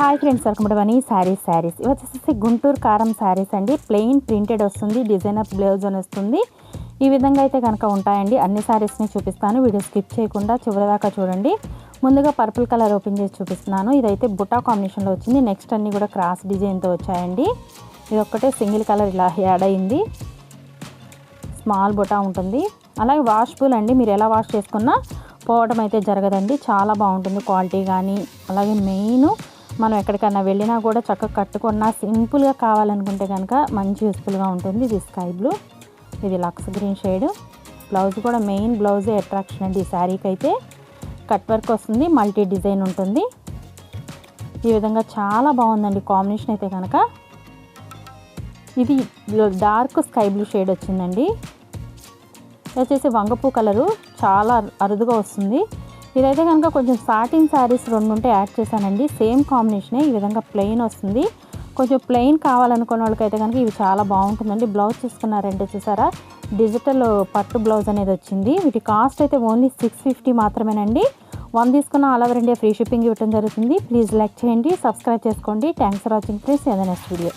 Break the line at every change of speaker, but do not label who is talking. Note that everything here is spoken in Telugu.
Hi friends welcome to Vani sarees sarees. ఇవి వచ్చేసి గుంటూరు కారం శారీస్ అండి. ప్లెయిన్ ప్రింటెడ్ వస్తుంది డిజైనర్ బ్లౌజ్ అని వస్తుంది. ఈ విధంగా అయితే కనుక ఉంటాయండి. అన్ని శారీస్ని చూపిస్తాను. వీడియో స్కిప్ చేయకుండా చివరిదాకా చూడండి. ముందుగా పర్పుల్ కలర్ ఓపెన్ చేసి చూపిస్తున్నాను. ఇదైతే బుటా కాంబినేషన్లో వచ్చింది. నెక్స్ట్ అన్నీ కూడా క్రాస్ డిజైన్తో వచ్చాయండి. ఇది ఒక్కటే సింగిల్ కలర్ ఇలా యాడ్ అయింది. స్మాల్ బుటా ఉంటుంది. అలాగే వాష్బుల్ అండి. మీరు ఎలా వాష్ చేసుకున్నా పోవడం అయితే జరగదండి. చాలా బాగుంటుంది క్వాలిటీ కానీ అలాగే మెయిన్ మనం ఎక్కడికైనా వెళ్ళినా కూడా చక్కగా కట్టుకున్నా సింపుల్గా కావాలనుకుంటే కనుక మంచి యూస్ఫుల్గా ఉంటుంది. ఇది స్కై బ్లూ. ఇది లక్స్ గ్రీన్ షేడ్. బ్లౌజ్ కూడా మెయిన్ బ్లౌజే అట్రాక్షన్ అండి ఈ శారీకి అయితే కట్ వర్క్ వస్తుంది మల్టీ డిజైన్ ఉంటుంది. ఈ విధంగా చాలా బాగుందండి కాంబినేషన్ అయితే కనుక ఇది డార్క్ స్కై బ్లూ షేడ్ వచ్చిందండి. వచ్చేసి వంగపూ కలరు. చాలా అరుదుగా వస్తుంది. ఇదైతే కనుక కొంచెం సాటిన్ శారీస్ రెండు ఉంటే యాడ్ చేశానండి. సేమ్ కాంబినేషనే ఈ విధంగా ప్లెయిన్ వస్తుంది. కొంచెం ప్లెయిన్ కావాలనుకున్న వాళ్ళకైతే కనుక ఇవి చాలా బాగుంటుందండి. బ్లౌజ్ తీసుకున్నారంటే చూసారా? డిజిటల్ పట్టు బ్లౌజ్ అనేది వచ్చింది. వీటి కాస్ట్ అయితే ఓన్లీ సిక్స్ ఫిఫ్టీ మాత్రమేనండి. వన్ తీసుకున్న all over India free shipping ఇవ్వడం జరుగుతుంది. ప్లీజ్ లైక్ చేయండి సబ్స్క్రైబ్ చేసుకోండి. థ్యాంక్స్ ఫర్ వాచింగ్ ఫ్రెండ్స్ ఏదైనా నెక్స్ట్ వీడియో